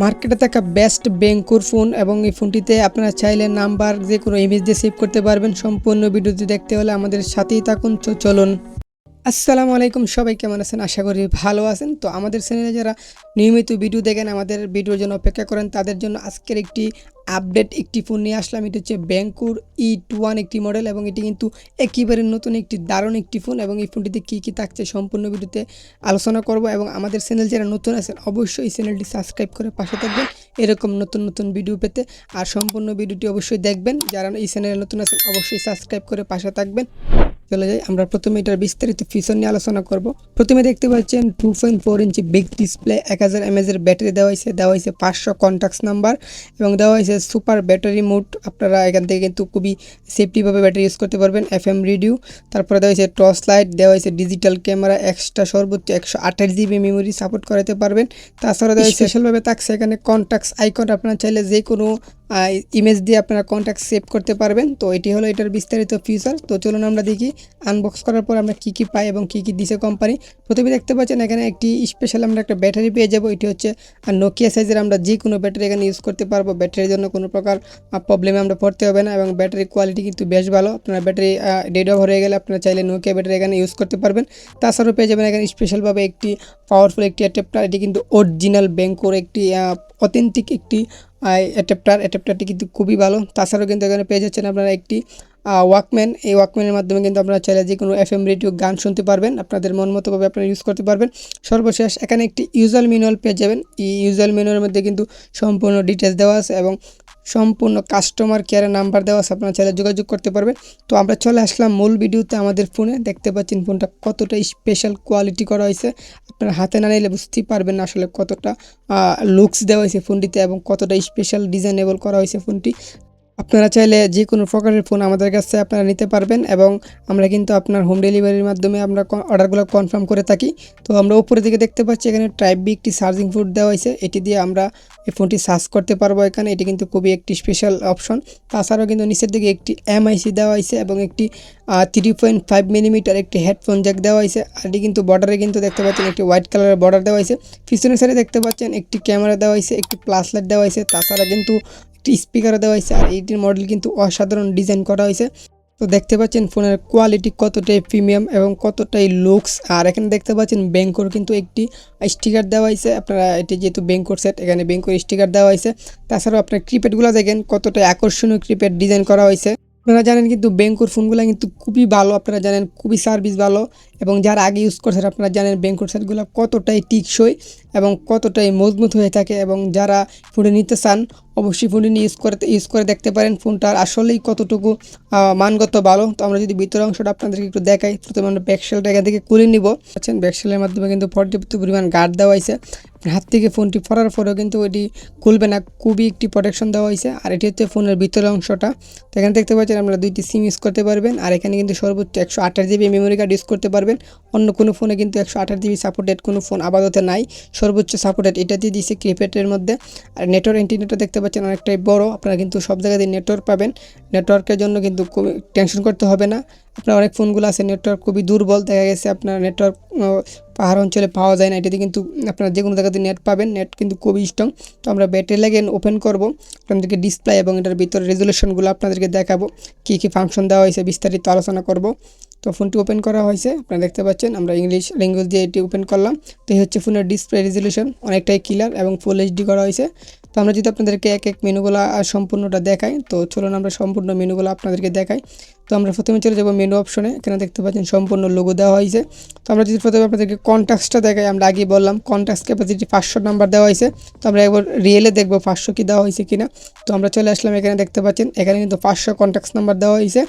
মার্কেটে থাকা best ব্যাঙ্কুর phone এবং এই ফোনটিতে আপনারা চাইলে নাম্বার যে কোনো ইমেজ দিয়ে সেভ করতে পারবেন। সম্পূর্ণ ভিডিওটি দেখতে হলে আমাদের সাথেই থাকুন। তো চলুন। আসসালামু আলাইকুম, সবাই কেমন আছেন? আশা করি ভালো আছেন। তো আমাদের চ্যানেলে যারা নিয়মিত ভিডিও দেখেন, আমাদের ভিডিওর জন্য অপেক্ষা করেন, তাদের জন্য আজকের একটি আপডেট একটি ফোন নিয়ে আসলাম। এটি হচ্ছে ব্যাঙ্কুর ই টু ওয়ান একটি মডেল এবং এটি কিন্তু একেবারে নতুন একটি, দারুণ একটি ফোন এবং এই ফোনটিতে কী কী থাকছে সম্পূর্ণ ভিডিওতে আলোচনা করব এবং আমাদের চ্যানেল যারা নতুন আছেন, অবশ্যই এই চ্যানেলটি সাবস্ক্রাইব করে পাশে থাকবেন। এরকম নতুন নতুন ভিডিও পেতে আর সম্পূর্ণ ভিডিওটি অবশ্যই দেখবেন। যারা এই চ্যানেলে নতুন আছেন, অবশ্যই সাবস্ক্রাইব করে পাশে থাকবেন। চলে যাই। আমরা প্রথমে এটার বিস্তারিত ফিচার নিয়ে আলোচনা করব। প্রথমে দেখতে পাচ্ছেন two point four inch big display এক হাজার এমএজের ব্যাটারি দেওয়া হয়েছে। দেওয়া হয়েছে পাঁচশো কন্ট্যাক্টস নাম্বার এবং দেওয়া হয়েছে সুপার ব্যাটারি মোড আপনারা এখান থেকে কিন্তু খুবই সেফটিভাবে ব্যাটারি ইউজ করতে পারবেন এফ এম রিডিউ তারপরে দেওয়া হয়েছে টর্চ লাইট দেওয়া হয়েছে ডিজিটাল ক্যামেরা এক্সট্রা সর্বোচ্চ একশো আঠাশ জিবি মেমোরি সাপোর্ট করাতে পারবেন। তাছাড়া দেওয়া স্পেশালভাবে থাকছে এখানে কন্ট্যাক্টস আইকন আপনারা চাইলে যে কোনো ইমেজ দিয়ে আপনারা কন্ট্যাক্ট সেভ করতে পারবেন। তো এটি হলো এটার বিস্তারিত ফিচার তো চলুন আমরা দেখি আনবক্স করার পর আমরা কী কী পাই এবং কী কী দিছে কোম্পানি প্রথমে দেখতে পাচ্ছেন এখানে একটি স্পেশাল আমরা একটা ব্যাটারি পেয়ে যাব। এটি হচ্ছে আর নোকিয়া সাইজের আমরা যে কোনো ব্যাটারি এখানে ইউজ করতে পারব। ব্যাটারির জন্য কোনো প্রকার প্রবলেমে আমরা পড়তে হবে না এবং ব্যাটারি কোয়ালিটি কিন্তু বেশ ভালো। আপনার ব্যাটারি ডেড অফ হয়ে গেলে আপনারা চাইলে নোকিয়া ব্যাটারি এখানে ইউজ করতে পারবেন। তাছাড়াও পেয়ে যাবেন এখানে স্পেশালভাবে একটি পাওয়ারফুল একটি অ্যাডাপ্টার এটি কিন্তু অরিজিনাল ব্যাঙ্কোর একটি অথেন্টিক একটি অ্যাডাপ্টার অ্যাডাপ্টারটি কিন্তু খুবই ভালো। তাছাড়াও কিন্তু এখানে পেয়ে যাচ্ছেন আপনারা একটি ওয়াকম্যান এই ওয়াকম্যানের মাধ্যমে কিন্তু আপনারা চাইলে যে কোনো এফ এম রেডিও গান শুনতে পারবেন, আপনাদের মন মতোভাবে আপনারা ইউজ করতে পারবেন। সর্বশেষ, এখানে একটি ইউজাল ম্যানুয়াল পেয়ে যাবেন। এই ইউজাল ম্যানুয়ালের মধ্যে কিন্তু সম্পূর্ণ ডিটেলস দেওয়া আছে এবং সম্পূর্ণ কাস্টমার কেয়ারের নাম্বার দেওয়া আছে, আপনারা চাইলে যোগাযোগ করতে পারবেন। তো আমরা চলে আসলাম মূল ভিডিওতে আমাদের ফোনে। দেখতে পাচ্ছেন ফোনটা কতটা স্পেশাল কোয়ালিটি করা হয়েছে। আপনারা হাতে না নিলে বুঝতেই পারবেন না আসলে কতটা লুকস দেওয়া হয়েছে ফোনটিতে এবং কতটা স্পেশাল ডিজাইনেবল করা হয়েছে ফোনটি। আপনারা চাইলে যে কোনো প্রকারের ফোন আমাদের কাছে আপনারা নিতে পারবেন এবং আমরা কিন্তু আপনার হোম ডেলিভারির মাধ্যমে আমরা অর্ডারগুলো কনফার্ম করে থাকি। তো আমরা উপরের দিকে দেখতে পাচ্ছি এখানে টাইপ বি একটি চার্জিং ফুড দেওয়া হয়েছে। এটি দিয়ে আমরা এই ফোনটি সার্চ করতে পারব এখানে। এটি কিন্তু খুবই একটি স্পেশাল অপশন তাছাড়াও কিন্তু নিচের দিকে একটি এমআইসি দেওয়া হয়েছে এবং একটি থ্রি পয়েন্ট ফাইভ মিলিমিটার একটি হেডফোন জ্যাক দেওয়া হয়েছে। আর এটি কিন্তু বর্ডারে কিন্তু দেখতে পাচ্ছেন একটি হোয়াইট কালারের বর্ডার দেওয়া হয়েছে। পিছনের সাইডে দেখতে পাচ্ছেন একটি ক্যামেরা দেওয়া হয়েছে, একটি প্লাস লাইট দেওয়া হয়েছে। তাছাড়া কিন্তু একটি স্পিকার দেওয়া হয়েছে আর এইটির মডেল কিন্তু অসাধারণ ডিজাইন করা হয়েছে। তো দেখতে পাচ্ছেন ফোনের কোয়ালিটি কতটাই প্রিমিয়াম এবং কতটাই লুকস আর এখানে দেখতে পাচ্ছেন ব্যাঙ্কর কিন্তু একটি স্টিকার দেওয়া হয়েছে। আপনারা এটি যেহেতু ব্যাঙ্কর সেট এখানে ব্যাঙ্কর স্টিকার দেওয়া হয়েছে। তাছাড়াও আপনার ক্রিপেডগুলো দেখেন কতটাই আকর্ষণীয় ক্রিপেড ডিজাইন করা হয়েছে। আপনারা জানেন কিন্তু ব্যাঙ্কর ফোনগুলো কিন্তু খুবই ভালো, আপনারা জানেন খুবই সার্ভিস ভালো। এবং যারা আগে ইউজ করছেন আপনারা জানেন ব্যাঙ্কর সেটগুলো কতটাই টিকসই এবং কতটাই মজবুত হয়ে থাকে এবং যারা ফোনে নিতে চান, অবশ্যই ফোনটি নিয়ে ইউজ করে ইউজ করে দেখতে পারেন। ফোনটার আসলেই কতটুকু মানগত ভালো। তো আমরা যদি ভিতরের অংশটা আপনাদেরকে একটু দেখাই, প্রথমে আমরা ব্যাকসেলটা এখান থেকে খুলে নিব। আছেন ব্যাকসেলের মাধ্যমে কিন্তু পর্যাপ্ত পরিমাণ গার্ড দেওয়া হয়েছে। হাত থেকে ফোনটি পড়ার পরেও কিন্তু ওইটি খুলবে না, খুবই একটি প্রোটেকশন দেওয়া হয়েছে। আর এটি হচ্ছে ফোনের ভিতরের অংশটা। তো এখানে দেখতে পাচ্ছেন আপনারা দুইটি সিম ইউজ করতে পারবেন। আর এখানে কিন্তু সর্বোচ্চ একশো আঠাশ জিবি মেমোরি কার্ড ইউজ করতে পারবেন। অন্য কোনো ফোনে কিন্তু একশো আঠাশ জিবি সাপোর্টেড কোনো ফোন আপাতত নাই। সর্বোচ্চ সাপোর্টেড এটা দিয়ে দিয়েছে ক্রিপেটের মধ্যে। আর নেটওয়ার্ক ইন্টারনেটটা দেখতে পাচ্ছেন অনেকটাই বড়। আপনারা কিন্তু সব জায়গাতে নেটওয়ার্ক পাবেন। নেটওয়ার্কের জন্য কিন্তু টেনশন করতে হবে না। আপনার অনেক ফোনগুলো আছে নেটওয়ার্ক খুবই দুর্বল। দেখা গেছে আপনার নেটওয়ার্ক পাহাড় অঞ্চলে পাওয়া যায় না। এটাতে কিন্তু আপনারা যে কোনো জায়গাতে নেট পাবেন। নেট কিন্তু খুবই স্ট্রং তো আমরা ব্যাটারি লাগে ওপেন করব। আপনাদেরকে ডিসপ্লে এবং এটার ভিতরে রেজলিউশনগুলো আপনাদেরকে দেখাবো। কী কী ফাংশন দেওয়া হয়েছে বিস্তারিত আলোচনা করব। তো ফোনটি ওপেন করা হয়েছে। আপনারা দেখতে পাচ্ছেন, আমরা ইংলিশ ল্যাঙ্গুয়েজ দিয়ে এটি ওপেন করলাম। তো এই হচ্ছে ফোনের ডিসপ্লে রেজলিউশন অনেকটাই ক্লিয়ার এবং ফুল এইচডি করা হয়েছে। তো আমরা যদি আপনাদেরকে এক এক মেনুগুলো সম্পূর্ণটা দেখাই, তো চলুন আমরা সম্পূর্ণ মেনুগুলো আপনাদেরকে দেখাই। তো আমরা প্রথমে চলে যাব মেনু অপশনে এখানে দেখতে পাচ্ছেন সম্পূর্ণ লোগো দেওয়া হয়েছে। তো আমরা যদি প্রথমে আপনাদেরকে কন্ট্যাক্টসটা দেখাই, আমরা আগে বললাম কন্ট্যাক্টস ক্যাপাসিটি পাঁচশো নাম্বার দেওয়া হয়েছে। তো আমরা একবার রিয়েলে দেখব পাঁচশো কি দেওয়া হয়েছে কিনা। তো আমরা চলে আসলাম, এখানে দেখতে পাচ্ছেন, এখানে কিন্তু পাঁচশো কন্ট্যাক্টস নাম্বার দেওয়া হয়েছে।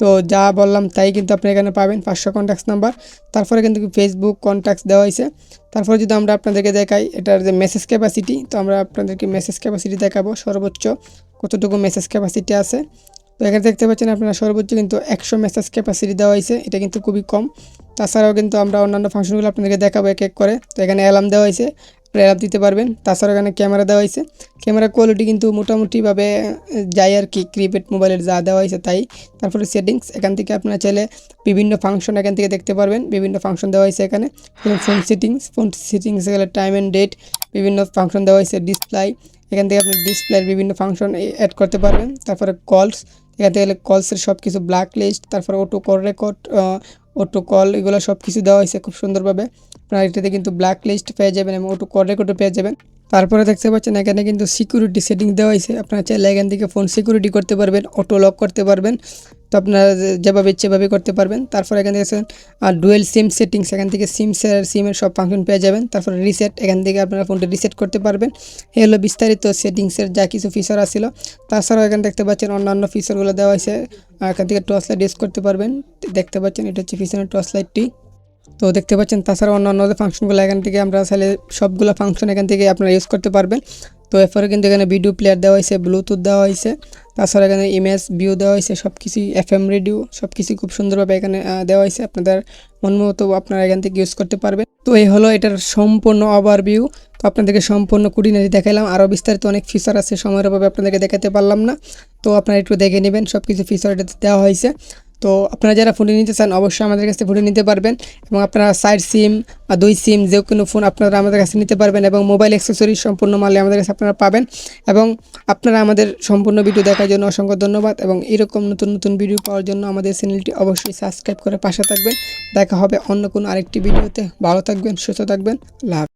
তো যা বললাম তাই কিন্তু আপনি এখানে পাবেন পাঁচশো কন্ট্যাক্টস নাম্বার তারপরে কিন্তু ফেসবুক কন্ট্যাক্টস দেওয়া হয়েছে। তারপরে যদি আমরা আপনাদেরকে দেখাই, এটার যে মেসেজ ক্যাপাসিটি তো আমরা আপনাদেরকে মেসেজ ক্যাপাসিটি দেখাবো, সর্বোচ্চ কতটুকু মেসেজ ক্যাপাসিটি আছে। তো এখানে দেখতে পাচ্ছেন আপনারা সর্বোচ্চ কিন্তু একশো মেসেজ ক্যাপাসিটি দেওয়া হয়েছে, এটা কিন্তু খুবই কম। তাছাড়াও কিন্তু আমরা অন্যান্য ফাংশনগুলো আপনাদেরকে দেখাবো এক এক করে। তো এখানে অ্যালার্ম দেওয়া হয়েছে। প্রেরাপ দিতে পারবেন। তাছাড়া এখানে ক্যামেরা দেওয়া হয়েছে। ক্যামেরা কোয়ালিটি কিন্তু মোটামুটিভাবে যায় আর কি। ক্রিপেড মোবাইলের যা দেওয়া হয়েছে তাই। তারপরে সেটিংস এখান থেকে আপনারা চাইলে বিভিন্ন ফাংশন এখান থেকে দেখতে পারবেন। বিভিন্ন ফাংশন দেওয়া হয়েছে এখানে। ফোন সেটিংস ফোন সেটিংস গেলে টাইম অ্যান্ড ডেট বিভিন্ন ফাংশন দেওয়া হয়েছে ডিসপ্লাই এখান থেকে আপনি ডিসপ্লের বিভিন্ন ফাংশন অ্যাড করতে পারবেন। তারপরে কলস এখান থেকে কলসের সব কিছু ব্ল্যাক লিস্ট তারপরে auto call record auto call এগুলো সব কিছু দেওয়া হয়েছে খুব সুন্দরভাবে। আপনারা এটাতে কিন্তু ব্ল্যাক লিস্ট পেয়ে যাবেন এবং অটো কল রেকর্ডও পেয়ে যাবেন। তারপরে দেখতে পাচ্ছেন এখানে কিন্তু সিকিউরিটি সেটিং দেওয়া হয়েছে। আপনারা চাইলে এখান থেকে ফোন সিকিউরিটি করতে পারবেন অটো লক করতে পারবেন। তো আপনারা যেভাবে ইচ্ছে সেভাবে করতে পারবেন। তারপর এখান থেকে আর ডুয়েল সিম সেটিংস এখান থেকে সিম সিমের সব ফাংশন পেয়ে যাবেন। তারপরে রিসেট এখান থেকে আপনারা ফোনটা রিসেট করতে পারবেন। হলো বিস্তারিত সেটিংসের যা কিছু ফিচার আছিল। তাছাড়াও এখানে দেখতে পাচ্ছেন অন্যান্য ফিচারগুলো দেওয়া হয়েছে। এখান থেকে টর্চ লাইট ইউজ করতে পারবেন। দেখতে পাচ্ছেন এটা হচ্ছে পিছনের টর্চ লাইটটি তো দেখতে পাচ্ছেন তাছাড়া অন্যান্য যে ফাংশনগুলো, এখান থেকে আমরা চাইলে সবগুলো ফাংশন এখান থেকে আপনারা ইউজ করতে পারবেন। তো এরপরে কিন্তু এখানে ভিডিও প্লেয়ার দেওয়া হয়েছে ব্লুটুথ দেওয়া হয়েছে, তাছাড়া এখানে ইমেজ ভিউ দেওয়া হয়েছে সব কিছুই এফ এম রেডিও সব কিছুই খুব সুন্দরভাবে এখানে দেওয়া হয়েছে। আপনাদের মন মতো আপনারা এখান থেকে ইউজ করতে পারবেন। তো এই হলো এটার সম্পূর্ণ ওভারভিউ তো আপনাদেরকে সম্পূর্ণ কুড়িনারি দেখালাম আরও বিস্তারিত অনেক ফিচার আছে, সময়ের অভাবে আপনাদেরকে দেখাতে পারলাম না। তো আপনারা একটু দেখে নেবেন সব কিছু ফিচার এটাতে দেওয়া হয়েছে। তো আপনারা যারা ফোনটি নিতে চান, অবশ্যই আমাদের কাছে ফোনটি নিতে পারবেন এবং আপনারা সাইড সিম বা দুই সিম যে কোনো ফোন আপনারা আমাদের কাছে নিতে পারবেন এবং মোবাইল অ্যাক্সেসরি সম্পূর্ণ মালে আমাদের কাছে আপনারা পাবেন এবং আপনারা আমাদের সম্পূর্ণ ভিডিও দেখার জন্য অসংখ্য ধন্যবাদ এবং এরকম নতুন নতুন ভিডিও পাওয়ার জন্য আমাদের চ্যানেলটি অবশ্যই সাবস্ক্রাইব করে পাশে থাকবেন। দেখা হবে অন্য কোনো আরেকটি ভিডিওতে। ভালো থাকবেন, সুস্থ থাকবেন। লাভ